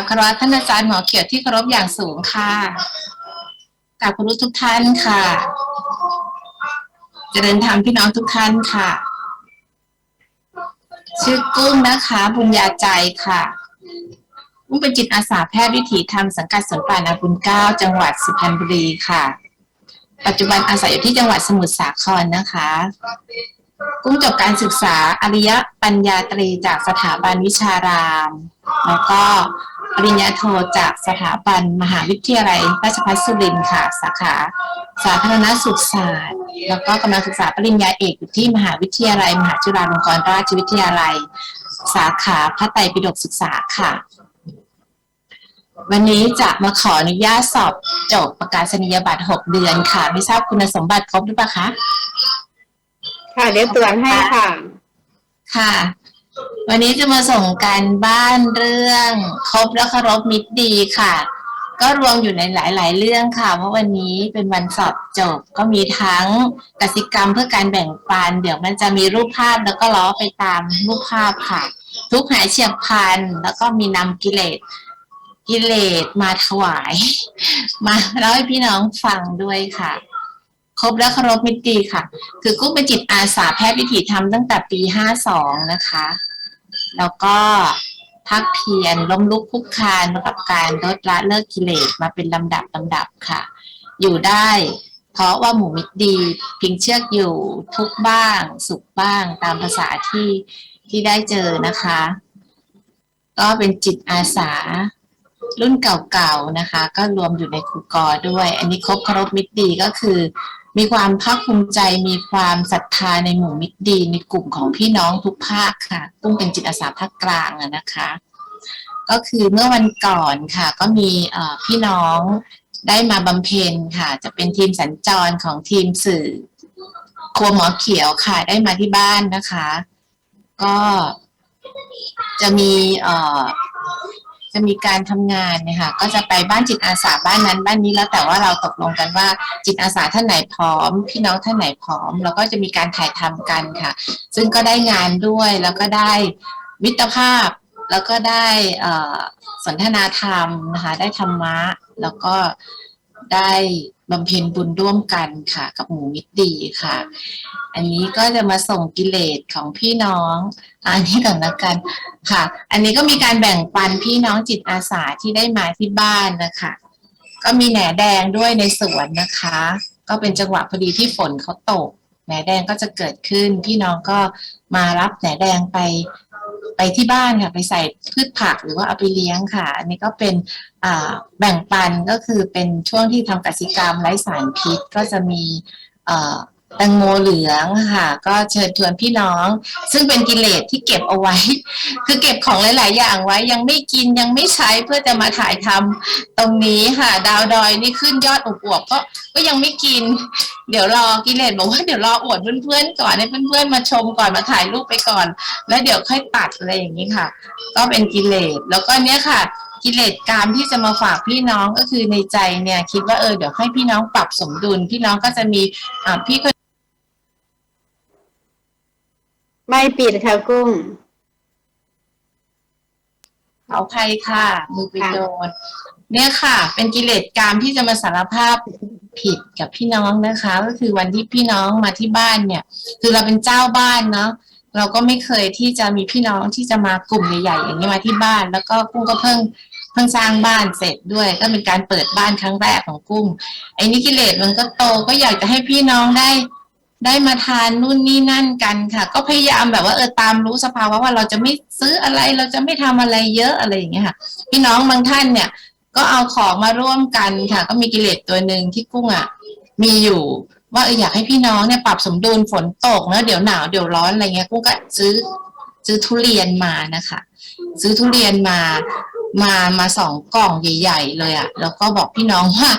บคารวะท่านอาจารย์หมอเขียวที่เคารพอย่างสูงค่ะกราบคุณรู้ทุกท่านค่ะเจริญธรรมพี่น้องทุกท่านค่ะ ชื่อกุ้งนะคะ บุญญาใจค่ะกุ้งเป็นจิตอาสาแพทย์วิถีธรรมสังกัดสวนป่านาบุญเก้าจังหวัดสุพรรณบุรีค่ะ ปัจจุบันอาศัยอยู่ที่จังหวัดสมุทรสาครนะคะ กุ้งจบการศึกษาอริยปัญญาตรีจากสถาบันวิชาราม แล้วก็ปริญญาโทจากสถาบันมหาวิทยาลัยราชภัฏสุรินทร์ค่ะ สาขา สาธารณสุขศาสตร์ แล้วก็กำลังศึกษาปริญญาเอกอยู่ที่มหาวิทยาลัย มหาจุฬาลงกรณราชวิทยาลัย สาขาพระไตรปิฎกศึกษาค่ะ วันนี้จะมาขออนุญาตสอบจบประกาศนียบัตร 6 เดือนค่ะ ไม่ทราบคุณสมบัติครบหรือเปล่าคะ ค่ะเดี๋ยวตรวจให้ค่ะ ค่ะ วันนี้จะมาส่งการบ้านเรื่องครบและเคารพมิตรดีค่ะ ก็รวมอยู่ในหลาย ๆ เรื่องค่ะ เพราะวันนี้เป็นวันสอบจบ ก็มีทั้งกสิกรรมเพื่อการแบ่งปัน เดี๋ยวมันจะมีรูปภาพแล้วก็ล้อไปตามรูปภาพค่ะ ทุกหายเฉียบพลันแล้วก็มีนำกิเลสกิเลสมาถวาย มาเล่าให้พี่น้องฟังด้วยค่ะ ครบและเคารพมิตรดีค่ะ คือกุ้งเป็นจิตอาสาแพทย์วิถีธรรมตั้งแต่ปี52นะคะ แล้วก็พักเพียรล้มลุกคุกคานกับการลดละเลิกกิเลสมาเป็นลำดับลำดับค่ะ อยู่ได้เพราะว่าหมู่มิตรดีพิงเชือกอยู่ทุกบ้าง สุขบ้างตามภาษาที่ที่ได้เจอนะคะ ก็เป็นจิตอาสารุ่นเก่าๆนะคะ ก็รวมอยู่ในครูกอด้วย อันนี้ครบเคารพมิตรดีก็คือ มีความภาคภูมิใจมีความศรัทธาในหมู่มิตรดีในกลุ่มของพี่น้องทุกภาคค่ะกุ้งเป็นจิตอาสาภาคกลางอะนะคะ ก็คือเมื่อวันก่อนค่ะ ก็มีพี่น้องได้มาบำเพ็ญค่ะ จะเป็นทีมสัญจรของทีมสื่อ ครัวหมอเขียวค่ะ ได้มาที่บ้านนะคะ ก็จะมี จะมีการทำงานเนี่ยค่ะก็จะไปบ้านจิตอาสาบ้านนั้นบ้านนี้แล้วแต่ว่าเราตกลงกันว่าจิตอาสาท่านไหนพร้อม พี่น้องท่านไหนพร้อม แล้วก็จะมีการถ่ายทำกันค่ะ ซึ่งก็ได้งานด้วยแล้วก็ได้มิตรภาพ แล้วก็ได้สนทนาธรรมนะคะได้ธรรมะแล้วก็ ได้บำเพ็ญบุญร่วมกันค่ะ กับหมู่มิตรดีค่ะ อันนี้ก็จะมาส่งกิเลสของพี่น้องอันนี้ก่อนละกันค่ะ อันนี้ก็มีการแบ่งปันพี่น้องจิตอาสาที่ได้มาที่บ้านนะคะ ก็มีแหนแดงด้วยในสวนนะคะ ก็เป็นจังหวะพอดีที่ฝนเขาตกแหนแดงก็จะเกิดขึ้น พี่น้องก็มารับแหนแดงไป ไปที่บ้านค่ะไปใส่พืชผักหรือว่าเอาไปเลี้ยงค่ะ อันนี้ก็เป็นแบ่งปันก็คือเป็นช่วงที่ทำกสิกรรมไร้สารพิษก็จะมี แตงโมเหลืองค่ะ ก็เชิญชวนพี่น้อง ซึ่งเป็นกิเลสที่เก็บเอาไว้ คือเก็บของหลาย ๆ อย่างไว้ยังไม่กินยังไม่ใช้เพื่อจะมาถ่ายทำตรงนี้ค่ะ ดาวดอยนี่ขึ้นยอดอวบๆก็ก็ยังไม่กิน เดี๋ยวรอกิเลสบอกว่าเดี๋ยวรออวดเพื่อน ๆ ก่อนให้เพื่อน ๆ มาชมก่อนมาถ่ายรูปไปก่อน แล้วเดี๋ยวค่อยตัดอะไรอย่างนี้ค่ะ ก็เป็นกิเลสแล้วก็เนี้ยค่ะ กิเลสกามที่จะมาฝากพี่น้องก็คือในใจเนี่ยคิดว่าเออเดี๋ยวให้พี่น้องปรับสมดุล พี่น้องก็จะมีอ่าพี่ก็ไม่ปิดค่ะกุ้งเอาใครค่ะมือไปโดนเนี่ยค่ะ เป็นกิเลสกามที่จะมาสารภาพผิดกับพี่น้องนะคะ ก็คือวันที่พี่น้องมาที่บ้านเนี่ย คือเราเป็นเจ้าบ้านเนาะเราก็ไม่เคยที่จะมีพี่น้องที่จะมากลุ่มใหญ่ๆอย่างนี้มาที่บ้าน แล้วก็กุ้งก็เพิ่ง เพิ่งสร้างบ้านเสร็จด้วย ก็เป็นการเปิดบ้านครั้งแรกของกุ้ง ไอ้นี่กิเลสมันก็โตก็อยากจะให้พี่น้องได้ ได้มาทานนู่นนี่นั่นกันค่ะ ก็พยายามแบบว่าเออตามรู้สภาวะว่าเราจะไม่ซื้ออะไรเราจะไม่ทำอะไรเยอะอะไรอย่างเงี้ยค่ะ พี่น้องบางท่านเนี่ย ก็เอาของมาร่วมกันค่ะ ก็มีกิเลสตัวหนึ่งที่กุ้งอะมีอยู่ว่าเอออยากให้พี่น้องเนี่ยปรับสมดุลฝนตกเนอะเดี๋ยวหนาวเดี๋ยวร้อนอะไรเงี้ยกุ้งก็ซื้อซื้อทุเรียนมานะคะ ซื้อทุเรียนมา มามาสองกล่องใหญ่ ๆ เลยอะ่ะ แล้วก็บอกพี่น้องว่า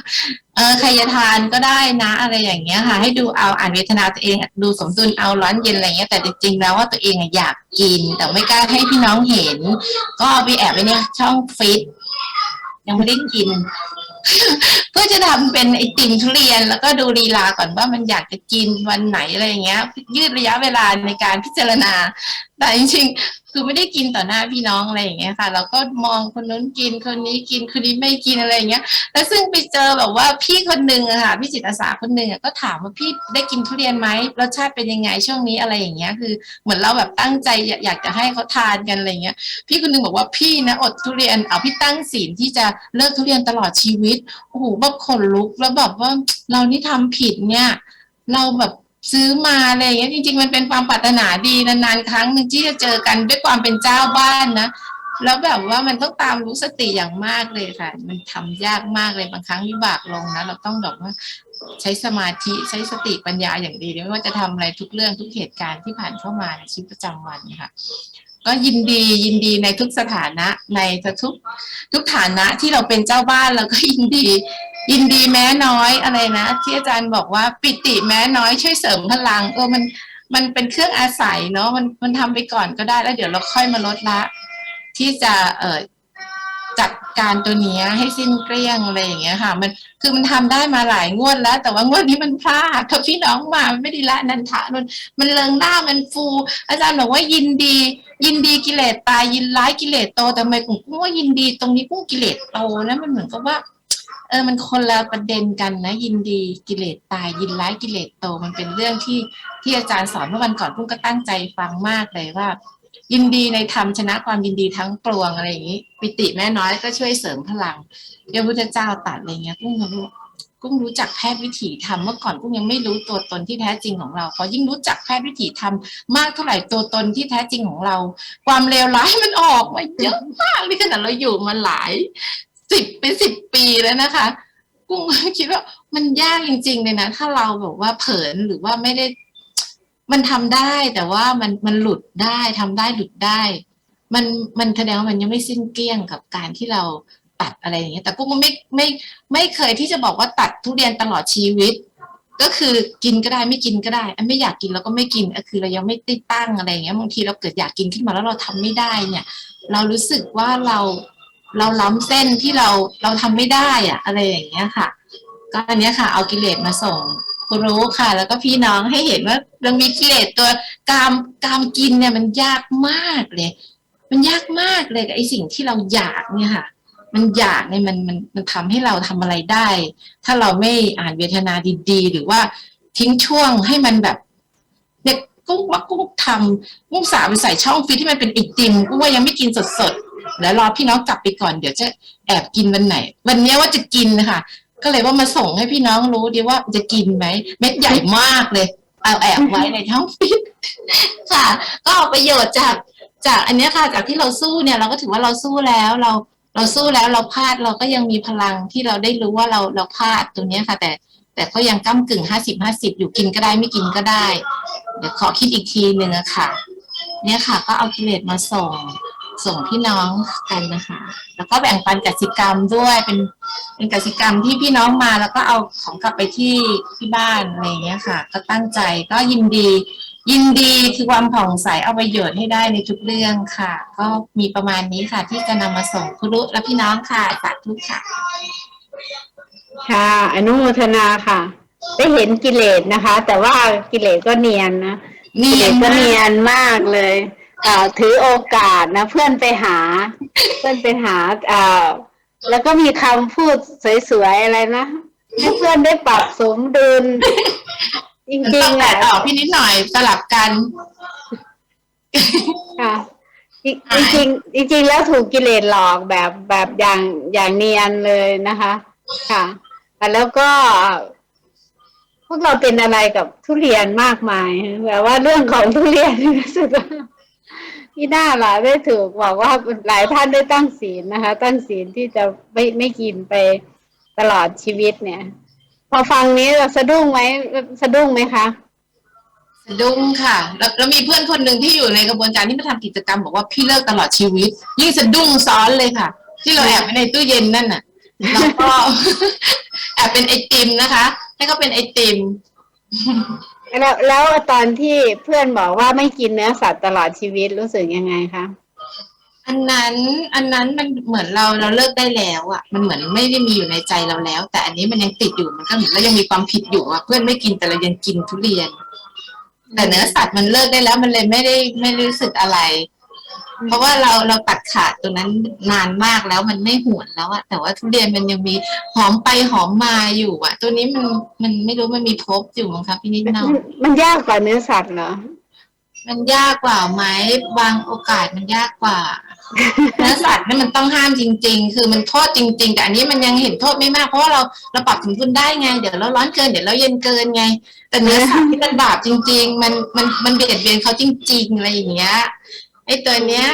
เออใครจะทานก็ได้นะอะไรอย่างเงี้ยค่ะ ให้ดูเอาอ่านเวทนาตัวเองดูสมดุลเอาร้อนเย็นอะไรเงี้ยแต่จริงๆแล้วว่าตัวเองอยากกิน แต่ไม่กล้าให้พี่น้องเห็น ก็เอาไปแอบไว้เนี่ยช่องฟิตยังไม่ได้กินเพื่อจะทำเป็นไอติมทุเรียนแล้วก็ดูลีลาก่อนว่ามันอยากจะกินวันไหนอะไรอย่างเงี้ย ยืดระยะเวลาในการพิจารณา แต่จริงๆคือไม่ได้กินต่อหน้าพี่น้องอะไรอย่างเงี้ยค่ะ เราก็มองคนนู้นกินคนนี้กินคนนี้ไม่กินอะไรอย่างเงี้ย แล้วซึ่งไปเจอแบบว่าพี่คนหนึ่งอะค่ะพี่จิตอาสาคนหนึ่งอะก็ถามว่าพี่ได้กินทุเรียนไหมรสชาติเป็นยังไงช่วงนี้อะไรอย่างเงี้ย คือเหมือนเราแบบตั้งใจอยากจะให้เขาทานกันอะไรเงี้ย พี่คนหนึงบอกว่าพี่นะอดทุเรียนเอาพี่ตั้งศีลที่จะเลิกทุเรียนตลอดชีวิตโอ้โหแบบขนลุกแล้วแบบว่าเรานี่ทำผิดเนี่ย เราแบบ ซื้อมาอะไรอย่างเงี้ยจริง ๆ มันเป็นความปรารถนาดีนานๆครั้งหนึ่งที่จะเจอกันด้วยความเป็นเจ้าบ้านนะแล้วแบบว่ามันต้องตามรู้สติอย่างมากเลยค่ะ มันทำยากมากเลยบางครั้งวิบากลงนะเราต้องแบบว่าใช้สมาธิใช้สติปัญญาอย่างดีไม่ว่าจะทำอะไรทุกเรื่องทุกเหตุการณ์ที่ผ่านเข้ามาในชีวิตประจำวันค่ะ ก็ยินดียินดีในทุกสถานะในทุกทุกฐานะที่เราเป็นเจ้าบ้านเราก็ยินดี ยินดีแม้น้อยอะไรนะที่อาจารย์บอกว่าปิติแม้น้อยช่วยเสริมพลังเออมันมันเป็นเครื่องอาศัยเนาะมันมันทำไปก่อนก็ได้แล้วเดี๋ยวเราค่อยมาลดละ ที่จะเออ จัดการตัวนี้ให้สิ้นเกลี้ยงอะไรอย่างเงี้ยค่ะ มันคือมันทำได้มาหลายงวดแล้ว แต่ว่างวดนี้มันพลาดถ้าพี่น้องมามันไม่ดีละนันทะมันมันเริงหน้ามันฟู อาจารย์บอกว่ายินดี ยินดีกิเลสตายยินร้ายกิเลสโตแต่ทำไมผมกุ้งว่ายินดีตรงนี้กุ้งกิเลสโตนะมันเหมือนกับว่าเออ มันคนละประเด็นกันนะ ยินดีกิเลสตาย ยินร้ายกิเลสโต มันเป็นเรื่องที่ที่อาจารย์สอนเมื่อวันก่อนกุ้งก็ตั้งใจฟังมากเลยว่า ยินดีในธรรมชนะความยินดีทั้งปวงอะไรอย่างนี้ปิติแม่น้อยก็ช่วยเสริมพลังพระพุทธเจ้าตัดอะไรเงี้ยกุ้งก็รู้กุ้งรู้จักแพทย์วิถีธรรมเมื่อก่อนกุ้งยังไม่รู้ตัวตนที่แท้จริงของเราพอยิ่งรู้จักแพทย์วิถีธรรมมากเท่าไหร่ตัวตนที่แท้จริงของเรา ความเลวร้ายมันออกมาเยอะมากนี่ขนาดเราอยู่มาหลายสิบเป็นสิบปีแล้วนะคะ กุ้งคิดว่ามันยากจริง ๆ เลยนะ ถ้าเราแบบว่าเผลอหรือว่าไม่ได้ มันทำได้แต่ว่ามันมันหลุดได้ทำได้หลุดได้ มันมันแสดงว่ามันยังไม่สิ้นเกลี้ยงกับการที่เราตัดอะไรอย่างเงี้ย แต่กุ้งก็ไม่ไม่ไม่เคยที่จะบอกว่าตัดทุเรียนตลอดชีวิต ก็คือกินก็ได้ไม่กินก็ได้ไม่อยากกินเราก็ไม่กินก็คือเรายังไม่ติดตั้งอะไรอย่างเงี้ยบางทีเราเกิดอยากกินขึ้นมาแล้วเราทำไม่ได้เนี่ย เรารู้สึกว่าเราเราล้ำเส้นที่เราเราทำไม่ได้อะอะไรอย่างเงี้ยค่ะ ก็อันเนี้ยค่ะเอากิเลสมาส่ง รู้ค่ะ แล้วก็พี่น้องให้เห็นว่าเรามีกิเลสตัวกามกามกินเนี่ยมันยากมากเลย มันยากมากเลยกับไอ้สิ่งที่เราอยากเนี่ยค่ะ มันอยากเนี่ยมันมันมันทำให้เราทำอะไรได้ ถ้าเราไม่อ่านเวทนาดีๆ หรือว่าทิ้งช่วงให้มันแบบเนี่ยกุ้งว่ากุ้งทำกุ้งสาวไปใส่ช่องฟิตที่มันเป็นไอติมกุ้งว่ายังไม่กินสดๆแล้วรอพี่น้องกลับไปก่อนเดี๋ยวจะแอบกินวันไหน วันเนี้ยว่าจะกินนะคะ ก็เลยว่ามาส่งให้พี่น้องรู้ดีว่าจะกินไหมเม็ดใหญ่มากเลยเอาแอบไว้ในช่องฟิตค่ะ ก็เอาประโยชน์จากจากอันนี้ค่ะ จากที่เราสู้เนี่ยเราก็ถือว่าเราสู้แล้วเราเราสู้แล้วเราพลาดเราก็ยังมีพลังที่เราได้รู้ว่าเราเราพลาดตรงเนี้ยค่ะ แต่แต่ก็ยังก้ากึ่งห้าสิบห้าสิบอยู่กินก็ได้ไม่กินก็ได้ เดี๋ยวขอคิดอีกทีหนึ่งอะค่ะ เนี่ยค่ะ ก็เอากิเลสมาส่ง ส่งพี่น้องกันนะคะ แล้วก็แบ่งปันกสิกรรมด้วยเป็นเป็นกสิกรรมที่พี่น้องมาแล้วก็เอาของกลับไปที่ที่บ้านอะไรอย่างเงี้ยค่ะ ก็ตั้งใจก็ยินดี ยินดีคือความผ่องใสเอาประโยชน์ให้ได้ในทุกเรื่องค่ะ ก็มีประมาณนี้ค่ะ ที่จะนำมาส่งคุณรุและพี่น้องค่ะสาธุค่ะ ค่ะ อนุโมทนาค่ะ ได้เห็นกิเลสนะคะ แต่ว่ากิเลสก็เนียนนะเนีกิเลยนสก็มากเนียนมากเลย อ่าถือโอกาสนะเพื่อนไปหา เพื่อนไปหาอ่าแล้วก็มีคำพูดสวยๆอะไรนะให้เพื่อนได้ปรับสมดุลจมันริต้องงๆแตะอะออกพี่นิดหน่อยสลับกันค่ะจริงๆจริงๆจริงๆแล้วถูกกิเลสหลอกแบบแบบอย่างอย่างเนียนเลยนะคะ ค่ะแล้วก็ พวกเราเป็นอะไรกับทุเรียนมากมายแบบว่าเรื่องของทุเรียนรู้สึกว่า ที่น่าล่ะได้ถูกบอกว่าหลายท่านได้ตั้งศีลนะคะ ตั้งศีลที่จะไม่ไม่กินไปตลอดชีวิตเนี่ย พอฟังนี้เราสะดุ้งไหมสะดุ้งไหมคะสะดุ้งค่ะ แล้วแล้วมีเพื่อนคนหนึ่งที่อยู่ในกระบวนการที่มาทำกิจกรรมบอกว่าพี่เลิกตลอดชีวิต ยิ่งสะดุ้งซ้อนเลยค่ะ ที่เราแอบไว้ในตู้เย็นนั่นน่ะแล้วก็แอบเป็นไอติมนะคะ ให้เขาเป็นไอติม แล้วแล้วตอนที่เพื่อนบอกว่าไม่กินเนื้อสัตว์ตลอดชีวิตรู้สึกยังไงคะอันนั้นอันนั้นมันเหมือนเราเราเลิกได้แล้วอะ มันเหมือนไม่ได้มีอยู่ในใจเราแล้ว แต่อันนี้มันยังติดอยู่มันก็เหมือนเรายังมีความผิดอยู่อะเพื่อนไม่กินแต่เรายังกินทุเรียน แต่เนื้อสัตว์มันเลิกได้แล้วมันเลยไม่ได้ไม่รู้สึกอะไร เพราะว่าเราเราตัดขาดตัวนั้นนานมากแล้วมันไม่หวนแล้วอะแต่ว่าทุเรียนมันยังมีหอมไปหอมมาอยู่อะตัวนี้มันมันไม่รู้มันมีภพอยู่มั้งคะพี่นิดมันเนาะมันยากกว่าเนื้อสัตว์เหรอมันยากกว่าไหมบางโอกาสมันยากกว่าเนื้อสัตว์นี่มันต้องห้ามจริง ๆ คือมันโทษจริง ๆ แต่อันนี้มันยังเห็นโทษไม่มากเพราะว่าเราเราปรับสมดุลได้ไง เดี๋ยวเราร้อนเกินเดี๋ยวเราเย็นเกินไง แต่เนื้อสัตว์ที่มันบาปจริง ๆ มันมันมันเบียดเบียนเขาจริง ๆ อะไรอย่างเงี้ย ไอ้ตัวเนี้ย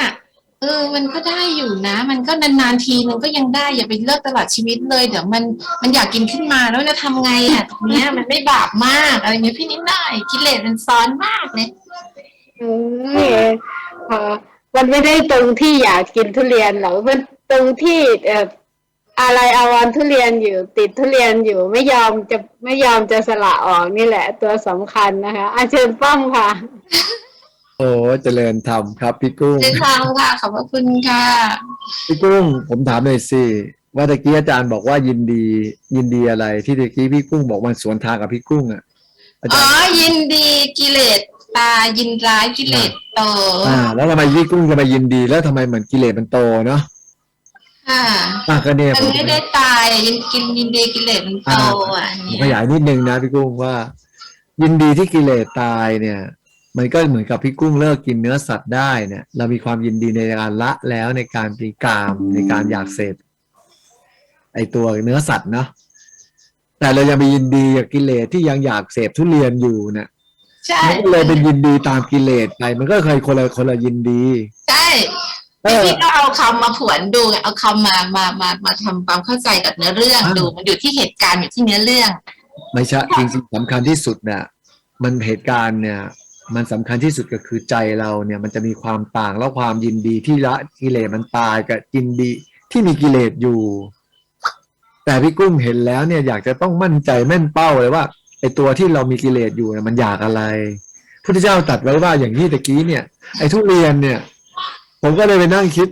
เออ มันก็ได้อยู่นะ มันก็นานๆทีมันก็ยังได้ อย่าไปเลิกตลอดชีวิตเลย เดี๋ยวมัน มันอยากกินขึ้นมาแล้วจะทำไงอะตรงเนี้ยมันไม่บาปมากอะไรเงี้ยพี่นิดได้กิเลสมันซ้อนมากเลยเออเออมันไม่ได้ตรงที่อยากกินทุเรียนหรอกมันตรงที่เอ่ออะไรอาวรทุเรียนอยู่ติดทุเรียนอยู่ไม่ยอมจะไม่ยอมจะสละออกนี่แหละ ตัวสำคัญนะคะอาเชิญป้อมค่ะ โอ้เจริญธรรมครับ พี่กุ้งเดินทางค่ะขอบพระคุณค่ะ พี่กุ้งผมถามหน่อยสิว่าตะกี้อาจารย์บอกว่ายินดี ยินดีอะไร ที่ตะกี้พี่กุ้งบอกมันสวนทางกับพี่กุ้งอะอาอ๋จาอรย์ยินดีกิเลสตายินร้ายกิเลสโตอ่า แล้วทำไมพี่กุ้งจะมายินดีแล้วทำไมเหมือนกิเลสมันโตเนาะค่ะอะก็เนี่ยมันไม่ได้ตายยินกินยินดีกิเลสมันโตอะอันผมเนี้ขยายนิดนึงนะพี่กุ้งว่า ยินดีที่กิเลสตายเนี่ย มันก็เหมือนกับพี่กุ้งเลิกกินเนื้อสัตว์ได้เนี่ยเรามีความยินดีในการละแล้วในการปีกามในการอยากเสพไอตัวเนื้อสัตว์เนาะแต่เรายังไปยินดีกับกิเลสที่ยังอยากเสพทุเรียนอยู่เนี่ยใช่มันก็เลยเป็นยินดีตามกิเลสไปมันก็เคยคนละคนละยินดี ใช่เอพี่อพี่ก็เอาคำมาผวนดูไงเอาคำมามามามาทำความเข้าใจกับเนื้อเรื่องอ่าดูมันอยู่ที่เหตุการณ์อยู่ที่เนื้อเรื่อง ไม่ใช่จริงๆสำคัญที่สุดเนี่ยมันเหตุการณ์เนี่ย มันสำคัญที่สุดก็คือใจเราเนี่ยมันจะมีความต่างแล้วความยินดีที่ละกิเลสมันตายกับยินดีที่มีกิเลสอยู่ แต่พี่กุ้งเห็นแล้วเนี่ยอยากจะต้องมั่นใจแม่นเป้าเลยว่าไอตัวที่เรามีกิเลสอยู่เนี่ยมันอยากอะไรพุทธเจ้าตัดไว้ว่าอย่างนี้ตะกี้เนี่ย ไอทุเรียนเนี่ย ผมก็เลยไปนั่งคิด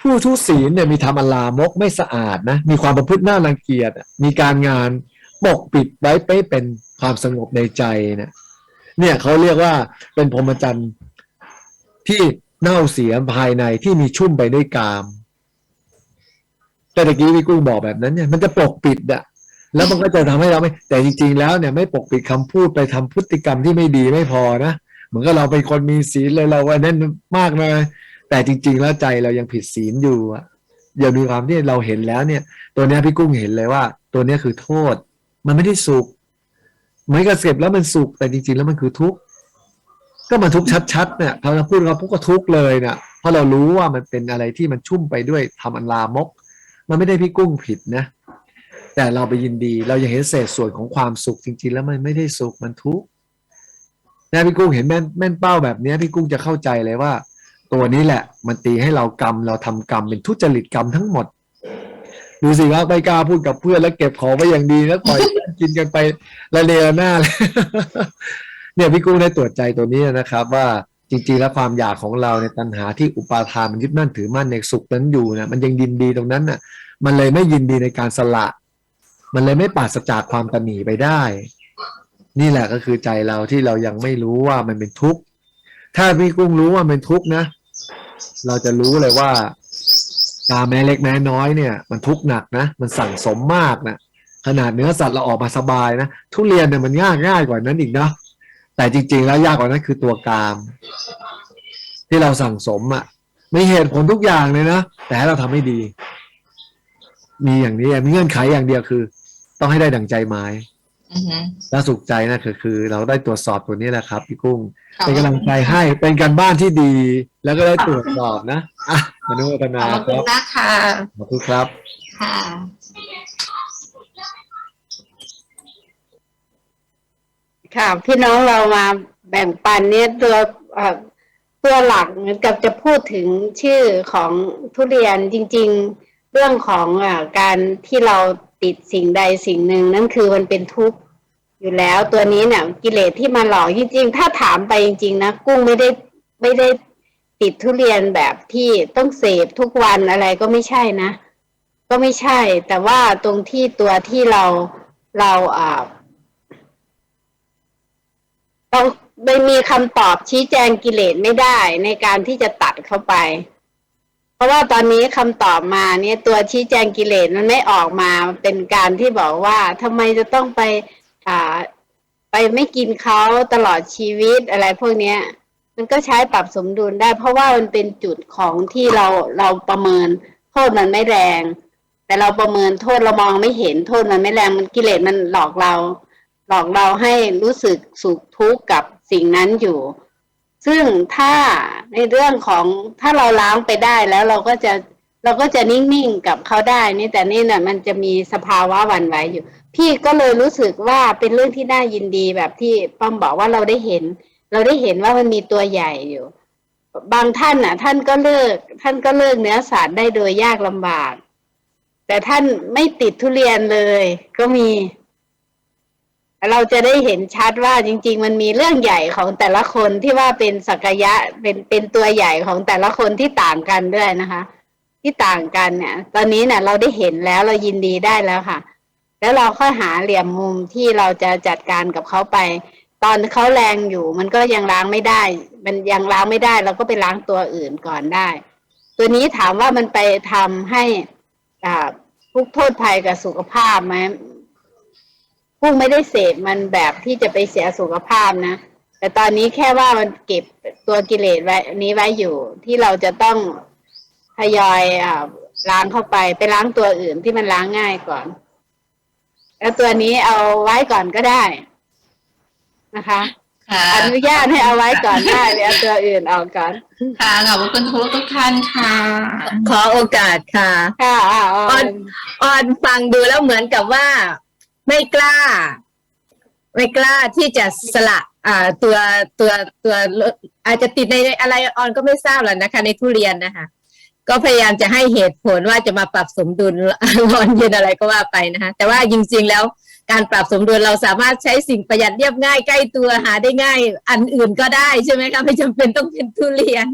ผู้ทุศีลเนี่ยมีทำอลามกไม่สะอาดนะมีความประพฤติหน่ารังเกียจมีการงานปกปิดไว้ไปเป็นความสงบในใจเนี่ย เนี่ยเขาเรียกว่าเป็นพรหมจรรย์ที่เน่าเสียภายในที่มีชุ่มไปด้วยกาม แต่ตะกี้พี่กุ้งบอกแบบนั้นเนี่ยมันจะปกปิดอะแล้วมันก็จะทำให้เราไม่ แต่จริง ๆ แล้วเนี่ยไม่ปกปิดคำพูดไปทำพฤติกรรมที่ไม่ดีไม่พอนะเหมือนกับเราเป็นคนมีศีลเลยเราว่านั่นมากเลยแต่จริง ๆ แล้วใจเรายังผิดศีลอยู่อะยังมีความที่เราเห็นแล้วเนี่ย ตัวเนี้ยพี่กุ้งเห็นเลยว่า ตัวเนี้ยคือโทษ มันไม่ได้สุข เหมือนกับเสพแล้วมันสุขแต่จริงๆ แล้วมันคือทุกข์ก็มันทุกข์ชัดๆเนี่ยพอเราพูดเราพูดก็ทุกข์เลยเนี่ยเพราะเรารู้ว่ามันเป็นอะไรที่มันชุ่มไปด้วยทำอันลามก มันไม่ได้พี่กุ้งผิดนะ แต่เราไปยินดีเราอยากเห็นเศษส่วนของความสุขจริง ๆ แล้วมันไม่ได้สุขมันทุกข์นะพี่กุ้งเห็นแม่นแม่นเป้าแบบนี้พี่กุ้งจะเข้าใจเลยว่า ตัวนี้แหละ มันตีให้เรากรรมเราทำกรรมเป็นทุจริตกรรมทั้งหมด ดูสิว่าไม่กล้าพูดกับเพื่อนแล้วเก็บของไว้อย่างดีแล้วปล่อยกินกันไปละเลระหน้าเลยเนี่ยพี่กุ้งได้ตรวจใจตัวนี้นะครับ ว่าจริงๆแล้วความอยากของเราในตัณหาที่อุปาทานมันยึดมั่นถือมั่นในสุขนั้นอยู่นะมันยังยินดีตรงนั้นน่ะ มันเลยไม่ยินดีในการสละ มันเลยไม่ปราศจากความตนีไปได้ นี่แหละก็คือใจเราที่เรายังไม่รู้ว่ามันเป็นทุกข์ถ้าพี่กุ้งรู้ว่ามันเป็นทุกข์นะ เราจะรู้เลยว่า การแม้เล็กแม้น้อยเนี่ยมันทุกข์หนักนะ มันสั่งสมมากนะขนาดเนื้อสัตว์เราออกมาสบายนะทุเรียนเนี่ยมันง่ายง่ายกว่านั้นอีกเนาะแต่จริง ๆ แล้วยากกว่านั้นคือตัวกาม ที่เราสั่งสมอะ่ะมีเหตุผลทุกอย่างเลยนะแต่ให้เราทำให้ดี มีอย่างนี้มีเงื่อนไขอย่างเดียวคือ ต้องให้ได้ดั่งใจหมาย อือฮึและสุขใจนะคือคือ เราได้ตรวจสอบตัวนี้แหละครับพี่กุ้งขอบเป็นกำลังใจให้เป็นการบ้านที่ดี แล้วก็ได้ตรวจสอบนะอะมนุโมทนาขอบคคุณรับนะคะขอบคุณครับค่ะค่ะพี่น้องเรามาแบ่งปันเนี่ยตัวเอ่อตัวหลักเหมือนกับจะพูดถึงชื่อของทุเรียนจริง ๆ เรื่องของอ่าการที่เรา ติดสิ่งใดสิ่งหนึ่งนั่นคือมันเป็นทุกข์อยู่แล้วตัวนี้เนี่ยกิเลสที่มาหลอกจริงๆ ถ้าถามไปจริงๆนะกุ้งไม่ได้ไม่ได้ติดทุเรียนแบบที่ต้องเสพทุกวันอะไรก็ไม่ใช่นะ ก็ไม่ใช่ แต่ว่าตรงที่ตัวที่เราเราอ่าเราไม่มีคำตอบชี้แจงกิเลสไม่ได้ในการที่จะตัดเข้าไป เพราะว่าตอนนี้คำตอบมาเนี่ยตัวชี้แจงกิเลสมันไม่ออกมาเป็นการที่บอกว่าทำไมจะต้องไปอ่าไปไม่กินเขาตลอดชีวิตอะไรพวกเนี้ย มันก็ใช้ปรับสมดุลได้ เพราะว่ามันเป็นจุดของที่เราเราประเมินโทษมันไม่แรง แต่เราประเมินโทษเรามองไม่เห็นโทษมันไม่แรงมันกิเลสมันหลอกเรา หลอกเราให้รู้สึกสุขทุกข์กับสิ่งนั้นอยู่ ซึ่งถ้าในเรื่องของถ้าเราล้างไปได้แล้วเราก็จะเราก็จะนิ่งๆกับเขาได้นี่แต่นี่น่ะ มันจะมีสภาวะวันไหวอยู่ พี่ก็เลยรู้สึกว่าเป็นเรื่องที่น่ายินดีแบบที่ป้อมบอกว่าเราได้เห็น เราได้เห็นว่ามันมีตัวใหญ่อยู่ บางท่านน่ะ ท่านก็เลิก ท่านก็เลิกเนื้อสัตว์ได้โดยยากลำบาก แต่ท่านไม่ติดทุเรียนเลย ก็มี เราจะได้เห็นชัดว่าจริง ๆ มันมีเรื่องใหญ่ของแต่ละคนที่ว่าเป็นสักยะเป็นเป็นตัวใหญ่ของแต่ละคนที่ต่างกันด้วยนะคะ ที่ต่างกันเนี่ย ตอนนี้เนี่ยเราได้เห็นแล้วเรายินดีได้แล้วค่ะ แล้วเราค่อยหาเหลี่ยมมุมที่เราจะจัดการกับเขาไป ตอนเขาแรงอยู่ มันก็ยังล้างไม่ได้ มันยังล้างไม่ได้ เราก็ไปล้างตัวอื่นก่อนได้ ตัวนี้ถามว่ามันไปทำให้อ่าทุกโทษภัยกับสุขภาพไหม ผู้ไม่ได้เสพมันแบบที่จะไปเสียสุขภาพนะ แต่ตอนนี้แค่ว่ามันเก็บตัวกิเลสไว้นี้ไว้อยู่ที่เราจะต้องทยอยอ่าล้างเข้าไปไปล้างตัวอื่นที่มันล้างง่ายก่อน แล้วตัวนี้เอาไว้ก่อนก็ได้นะคะค่ะอนุญาตให้เอาไว้ก่อนได้เลยเอาตัวอื่นออกก่อน ค่ะขอบคุณครูทุกท่านค่ะ ขอโอกาสค่ะ ค่ะอ่าออนออนฟังดูแล้วเหมือนกับว่า ไม่กล้า ไม่กล้าที่จะสละอ่าตัวตัวตัวอาจจะติดในอะไรออนก็ไม่ทราบหรอกนะคะ ในทุเรียนนะคะ ก็พยายามจะให้เหตุผลว่าจะมาปรับสมดุลร้อนเย็นอะไรก็ว่าไปนะคะแต่ว่าจริงๆแล้วการปรับสมดุลเราสามารถใช้สิ่งประหยัดเรียบง่ายใกล้ตัวหาได้ง่าย อันอื่นก็ได้ใช่ไหมคะไม่จำเป็นต้องเป็นทุเรียน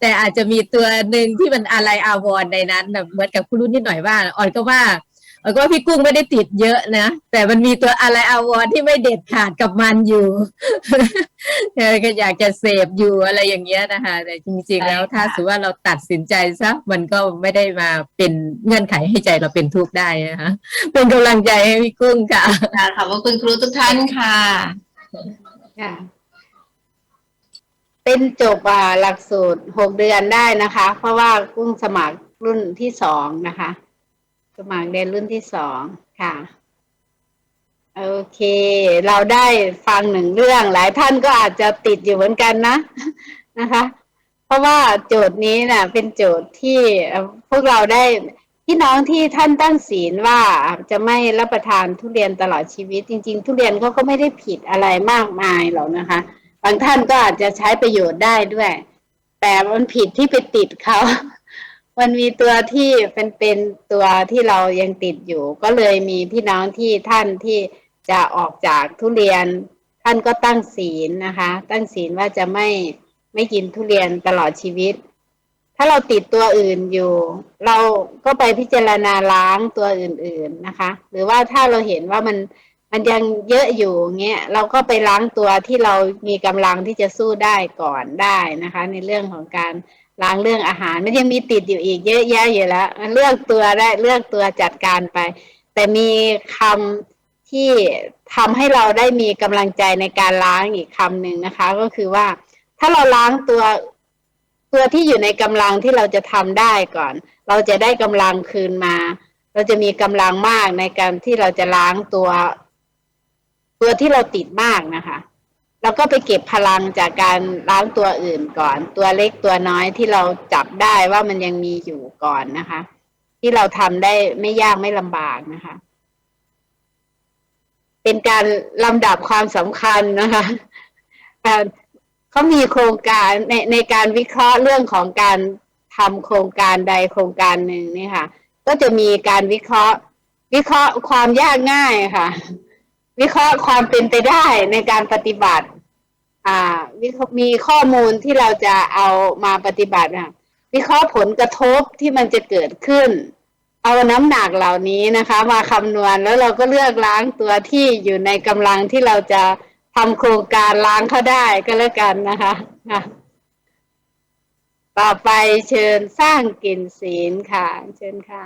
แต่อาจจะมีตัวหนึ่งที่มันอะไรอาวรในนั้นแบบเหมือนกับคุณรุ่นนิดหน่อยว่าออนก็ว่า ออนก็ว่าพี่กุ้งไม่ได้ติดเยอะนะ แต่มันมีตัวอะไรอาวรณ์ที่ไม่เด็ดขาดกับมันอยู่เออก็อยากจะเสพอยู่อะไรอย่างเงี้ยนะคะ แต่จริงๆแล้วใช่ค่ะถ้าสมมติว่าเราตัดสินใจซะมันก็ไม่ได้มาเป็นเงื่อนไขให้ใจเราเป็นทุกข์ได้นะคะเป็นกำลังใจให้พี่กุ้งค่ะค่ะขอบคุณครูทุกท่านค่ะค่ะเป็นจบอ่าหลักสูตรหกเดือนได้นะคะ เพราะว่ากุ้งสมัครรุ่นที่สองนะคะ สมัครเรียนรุ่นที่สองค่ะ โอเค เราได้ฟังหนึ่งเรื่อง หลายท่านก็อาจจะติดอยู่เหมือนกันนะนะคะ เพราะว่าโจทย์นี้น่ะ เป็นโจทย์ที่พวกเราได้พี่น้องที่ท่านตั้งศีลว่าจะไม่รับประทานทุเรียนตลอดชีวิต จริง ๆ ทุเรียนเขาก็ไม่ได้ผิดอะไรมากมายหรอกนะคะ บางท่านก็อาจจะใช้ประโยชน์ได้ด้วย แต่มันผิดที่ไปติดเขา มันมีตัวที่เป็นเป็นตัวที่เรายังติดอยู่ ก็เลยมีพี่น้องที่ท่านที่จะออกจากทุเรียน ท่านก็ตั้งศีลนะคะ ตั้งศีลว่าจะไม่ไม่กินทุเรียนตลอดชีวิต ถ้าเราติดตัวอื่นอยู่ เราก็ไปพิจารณาล้างตัวอื่น ๆนะคะ หรือว่าถ้าเราเห็นว่ามันมันยังเยอะอยู่เงี้ยเราก็ไปล้างตัวที่เรามีกำลังที่จะสู้ได้ก่อนได้นะคะ ในเรื่องของการ ล้างเรื่องอาหาร มันยังมีติดอยู่อีกเยอะแยะอยู่แล้วเลือกตัวได้เลือกตัวจัดการไป แต่มีคำที่ทำให้เราได้มีกำลังใจในการล้างอีกคำหนึ่งนะคะ ก็คือว่าถ้าเราล้างตัวตัวที่อยู่ในกำลังที่เราจะทำได้ก่อน เราจะได้กำลังคืนมา เราจะมีกำลังมากในการที่เราจะล้างตัว ตัวที่เราติดมากนะคะ เราก็ไปเก็บพลังจากการล้างตัวอื่นก่อน ตัวเล็กตัวน้อยที่เราจับได้ว่ามันยังมีอยู่ก่อนนะคะ ที่เราทำได้ไม่ยากไม่ลำบากนะคะ เป็นการลำดับความสำคัญนะคะเขามีโครงการในในการวิเคราะห์เรื่องของการทำโครงการใดโครงการหนึ่งนี่ค่ะ ก็จะมีการวิเคราะห์ วิเคราะห์ความยากง่ายค่ะ วิเคราะห์ความเป็นไปได้ในการปฏิบัติ อ่ามีข้อมูลที่เราจะเอามาปฏิบัติอะวิเคราะห์ผลกระทบที่มันจะเกิดขึ้น เอาน้ำหนักเหล่านี้นะคะ มาคำนวณแล้วเราก็เลือกล้างตัวที่อยู่ในกำลังที่เราจะทำโครงการล้างเขาได้ก็แล้วกันนะคะค่ะต่อไปเชิญสร้างกลิ่นศีลค่ะ เชิญค่ะ